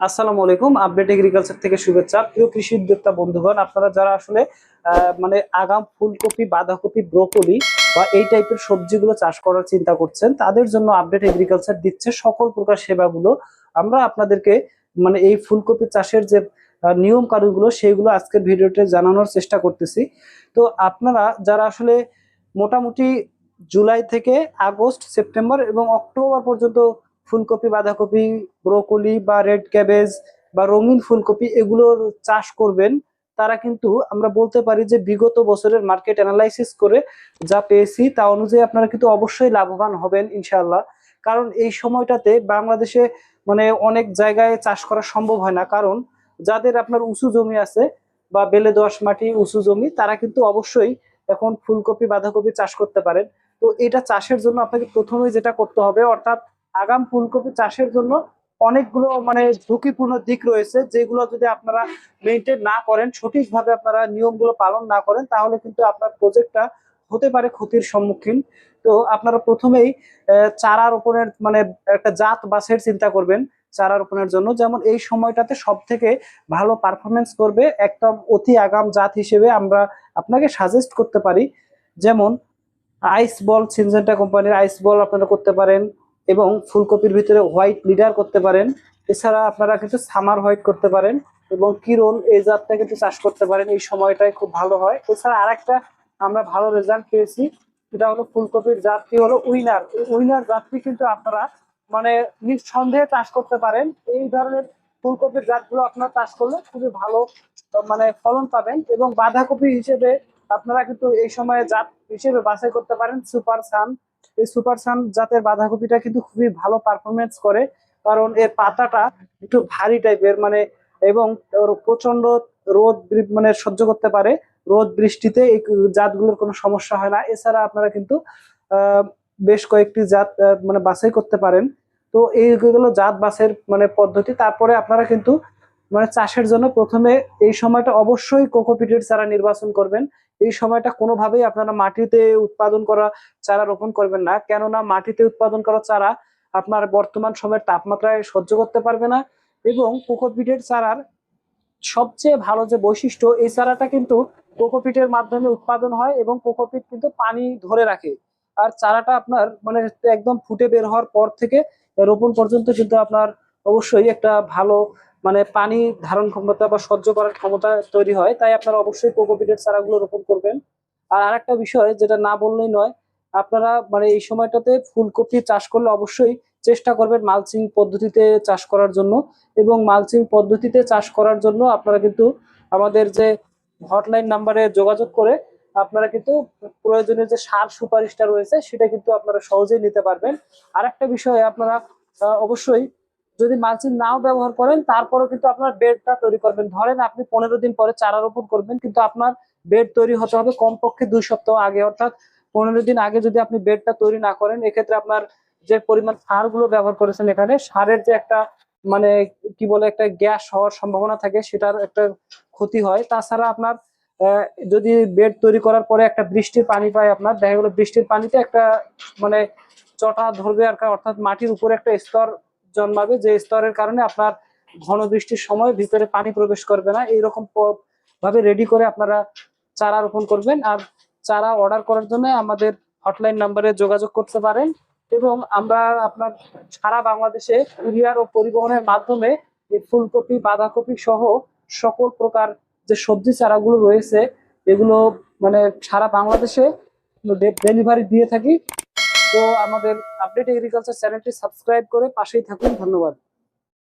আসসালামু আলাইকুম update agriculture থেকে শুভেচ্ছা। প্রিয় কৃষি উদ্যোক্তা বন্ধুগণ, আপনারা যারা আসলে মানে আগাম ফুলকপি, বাঁধাকপি, ব্রোকলি বা এই টাইপের সবজিগুলো চাষ করার চিন্তা করছেন, তাদের জন্য আপডেট এগ্রিকালচার দিচ্ছে সকল প্রকার সেবাগুলো। আমরা আপনাদেরকে মানে এই ফুলকপি চাষের যে নিয়ম কানুনগুলো সেইগুলো আজকের ভিডিওতে জানানোর চেষ্টা করতেছি। তো আপনারা যারা আসলে মোটামুটি জুলাই থেকে আগস্ট, সেপ্টেম্বর এবং অক্টোবর পর্যন্ত ফুলকপি, বাঁধাকপি, ব্রোকলি বা রেড ক্যাবেজ বা রঙিন ফুলকপি এগুলোর চাষ করবেন। তারা কিন্তু আমরা বলতে পারি যে বিগত বছরের মার্কেট অ্যানালাইসিস করে যা পেয়েছি তা অনুযায়ী আপনারা কিন্তু অবশ্যই লাভবান হবেন ইনশাল্লাহ কারণ এই সময়টাতে বাংলাদেশে মানে অনেক জায়গায় চাষ করা সম্ভব হয় না। কারণ যাদের আপনার উঁচু জমি আছে বা বেলে দোআঁশ মাটি উঁচু জমি, তারা কিন্তু অবশ্যই এখন ফুলকপি, বাঁধাকপি চাষ করতে পারেন। তো এটা চাষের জন্য আপনাকে প্রথমেই যেটা করতে হবে, অর্থাৎ আগাম ফুলকপি চাষের জন্য অনেকগুলো মানে ঝুঁকিপূর্ণ দিক রয়েছে, যেগুলো যদি আপনারা মেনটেন না করেন, সঠিকভাবে আপনারা নিয়মগুলো পালন না করেন, তাহলে কিন্তু আপনার প্রজেক্টটা হতে পারে ক্ষতির সম্মুখীন। তো আপনারা প্রথমেই চারা রোপণের মানে একটা জাত বাছের চিন্তা করবেন চারা রোপণের জন্য। যেমন এই সময়টাতে সব থেকে ভালো পারফরমেন্স করবে একটা অতি আগাম জাত হিসেবে আমরা আপনাকে সাজেস্ট করতে পারি। যেমন আইস বল সিনজেন্টা কোম্পানির আইস বল আপনারা করতে পারেন। এবং ফুলকপির ভিতরে হোয়াইট লিডার করতে পারেন। এছাড়া আপনারা কিন্তু সামার হোয়াইট করতে পারেন এবং কিরণ এই জাতটা কিন্তু চাষ করতে পারেন। এই সময়টাই খুব ভালো হয়। এছাড়া আরেকটা আমরা ভালো রেজাল্ট পেয়েছি, সেটা হলো ফুলকপির জাতটি হলো উইনার। উইনার জাতটি কিন্তু আপনারা মানে নিঃসন্দেহে চাষ করতে পারেন। এই ধরনের ফুলকপির জাতগুলো আপনারা চাষ করলে খুবই ভালো মানে ফলন পাবেন এবং বাঁধাকপি হিসেবে আপনারা কিন্তু এই সময়ে জাত হিসেবে বাছাই করতে পারেন। সুপার সান এই সুপার সান জাতের বাঁধাকপিটা কিন্তু খুবই ভালো পারফরমেন্স করে, কারণ এর পাতাটা একটু ভারী টাইপের মানে এবং প্রচণ্ড রোদ মানে সহ্য করতে পারে, রোদ বৃষ্টিতে এই জাতগুলোর কোনো সমস্যা হয় না। এছাড়া আপনারা কিন্তু বেশ কয়েকটি জাত মানে বাছাই করতে পারেন। তো এইগুলো জাত বাছের মানে পদ্ধতি। তারপরে আপনারা কিন্তু মানে চাষের জন্য প্রথমে এই সময়টা অবশ্যই কোকোপিটের চারা নির্বাচন করবেন। এই সময়টা কোনোভাবেই আপনারা মাটিতে উৎপাদন করা চারা রোপণ করবেন না। কেননা মাটিতে উৎপাদন করা চারা আপনার বর্তমান সময়ের তাপমাত্রায় সহ্য করতে পারবে না এবং কোকোপিটের চারার সবচেয়ে ভালো যে বৈশিষ্ট্য, এই চারাটা কিন্তু কোকোপিটের মাধ্যমে উৎপাদন হয় এবং কোকোপিট কিন্তু পানি ধরে রাখে। আর চারাটা আপনার মানে একদম ফুটে বের হওয়ার পর থেকে রোপণ পর্যন্ত কিন্তু আপনার অবশ্যই একটা ভালো মানে পানি ধারণ ক্ষমতা বা সহ্য করার ক্ষমতা তৈরি হয়, তাই আপনারা অবশ্যই কোকোপিটের চারাগুলো রোপণ করবেন। আর আরেকটা বিষয় যেটা না বললেই নয়, আপনারা মানে এই সময়টাতে ফুলকপি চাষ করলে অবশ্যই চেষ্টা করবেন মালচিং পদ্ধতিতে চাষ করার জন্য এবং মালচিং পদ্ধতিতে চাষ করার জন্য আপনারা কিন্তু আমাদের যে হটলাইন নাম্বারে যোগাযোগ করে আপনারা কিন্তু প্রয়োজনীয় যে সার সুপারিশটা রয়েছে সেটা কিন্তু আপনারা সহজেই নিতে পারবেন। আরেকটা বিষয়ে আপনারা অবশ্যই যদি মালচিং নাও ব্যবহার করেন, তারপরেও কিন্তু আপনার বেডটা তৈরি করবেন। ধরেন আপনি পনেরো দিন পরে চারা রোপণ করবেন, কিন্তু আপনার বেড তৈরি হতে হবে কমপক্ষে দুই সপ্তাহ আগে। অর্থাৎ পনেরো দিন আগে যদি আপনি বেডটা তৈরি না করেন, এক্ষেত্রে আপনার যে পরিমাণ সারগুলো ব্যবহার করেছেন এখানে, সারের যে একটা মানে কি বলে একটা গ্যাস হওয়ার সম্ভাবনা থাকে, সেটার একটা ক্ষতি হয়। তাছাড়া আপনার যদি বেড তৈরি করার পরে একটা বৃষ্টির পানি পায় আপনার, দেখা গেলো বৃষ্টির পানিতে একটা মানে চটা ধরবে আর অর্থাৎ মাটির উপরে একটা স্তর জন্মাবে যে স্তরের কারণে আপনার ঘন বৃষ্টির সময় ভিতরে পানি প্রবেশ করবে না। এইরকম ভাবে রেডি করে আপনারা চারা রোপণ করবেন। আর চারা অর্ডার করার জন্য আমাদের হটলাইন নাম্বারে যোগাযোগ করতে পারেন এবং আমরা আপনার সারা বাংলাদেশে কুরিয়ার ও পরিবহনের মাধ্যমে ফুলকপি, বাঁধাকপি সহ সকল প্রকার যে সবজি চারাগুলো রয়েছে, এগুলো মানে সারা বাংলাদেশে ডেলিভারি দিয়ে থাকি। তো আমাদের আপডেট এগ্রিকালচার চ্যানেলটি সাবস্ক্রাইব করে পাশেই থাকুন ধন্যবাদ।